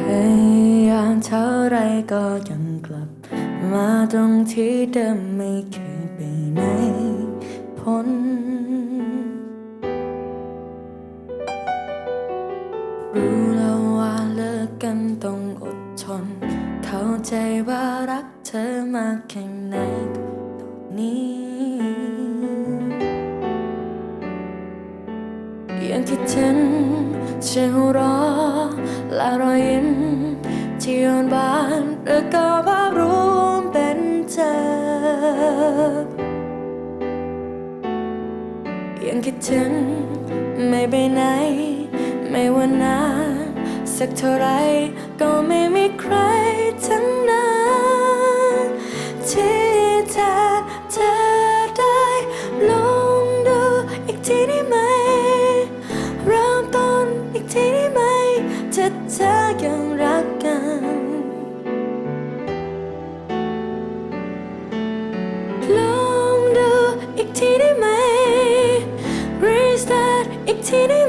พยายามเท่าไรก็ยังกลับ มาตรงที่เดิมไม่เคยไปไหนพ้นรู้แล้วว่าเลิกกันต้องอดทน เข้าใจว่ารักเธอมากแค่ไหนตอนนี้ ยังคิดถึงเสียงหัวเราะ และรอยยิ้มที่อ่อนบานหรือก็ภาพรวมเป็นเธอ ยังคิดถึงไม่ไปไหน ไม่ว่านานสักเท่าไรก็ไม่มีใคร อีกทีไ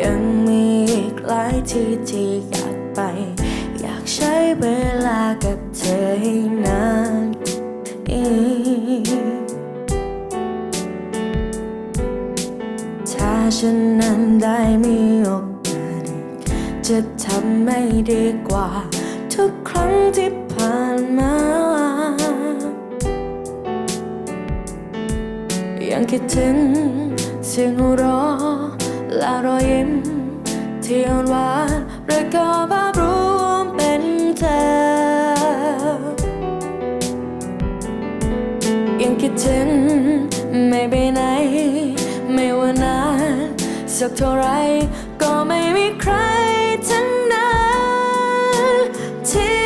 ยังมีอีกหลายที่ที่อยากไป อยากใช้เวลากับเธอให้นานอีกถ้าฉันนั้นได้มีโอกาสอีกจะทำให้ดีกว่า ทุกครั้งที่ผ่านมา ยังคิดถึงเสียงหัวเราะ และรอยยิ้มที่อ่อนหวานหรือก็ภาพรวมเป็นเธอยังคิดถึงไม่ไปไหน ไม่ว่านานสักเท่าไรก็ไม่มีใครทั้งนั้นที่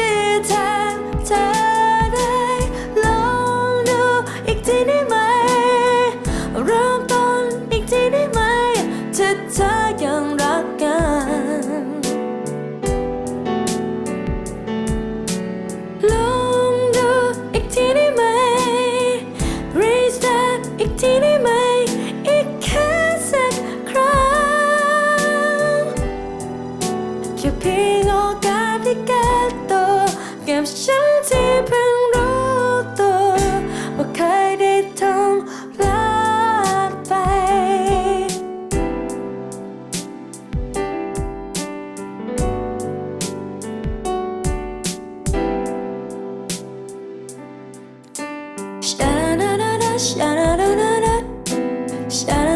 Shine.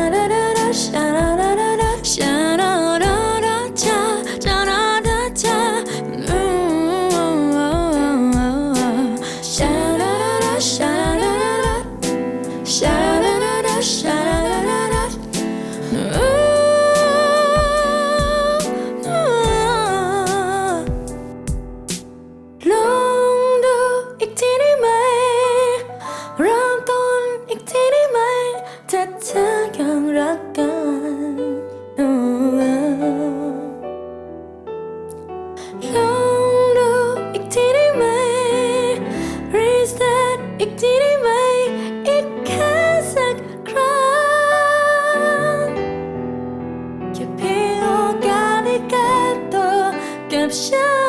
กับ